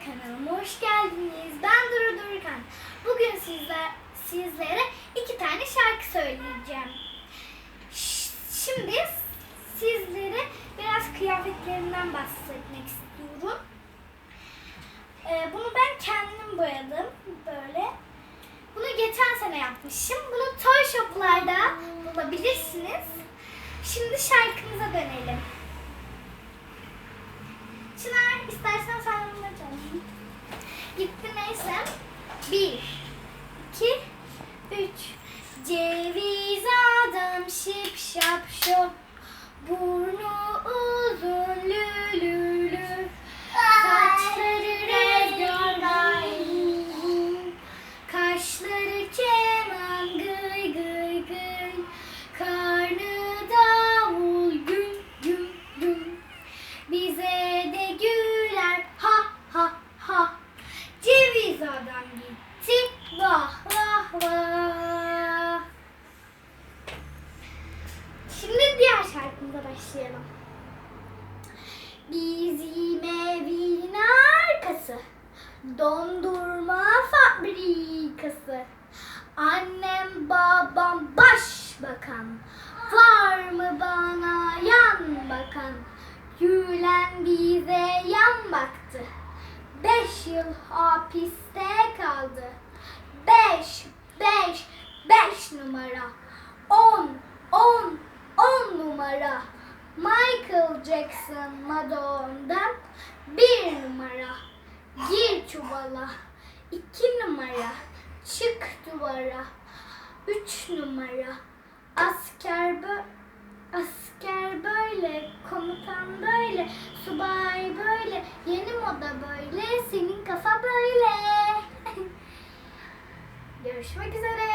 Kanalıma hoş geldiniz. Ben Duru Durukan. Bugün sizler, sizlere iki tane şarkı söyleyeceğim. Şimdi sizlere biraz kıyafetlerinden bahsetmek istiyorum. Ee, bunu ben kendim boyadım böyle. Bunu geçen sene yapmışım. Bunu Toy Shop'larda bulabilirsiniz. Şimdi şarkımıza dönelim. Çınar istersen sen bunu çalın. Gitti neyse. Bir, iki, üç. Ceviz adam şip şap şop. Şarkımıza başlayalım. Bizim evin arkası dondurma fabrikası. Annem babam başbakan Var mı bana yan bakan Gülen bize yan baktı Beş yıl hapiste kaldı beş, beş numara On, on, on numara. Michael Jackson Madonna'dan bir numara. Gir çuvala. İki numara. Çık duvara. Üç numara. Asker bö Asker böyle, komutan böyle, subay böyle, yeni moda böyle, senin kafa böyle. Görüşmek üzere.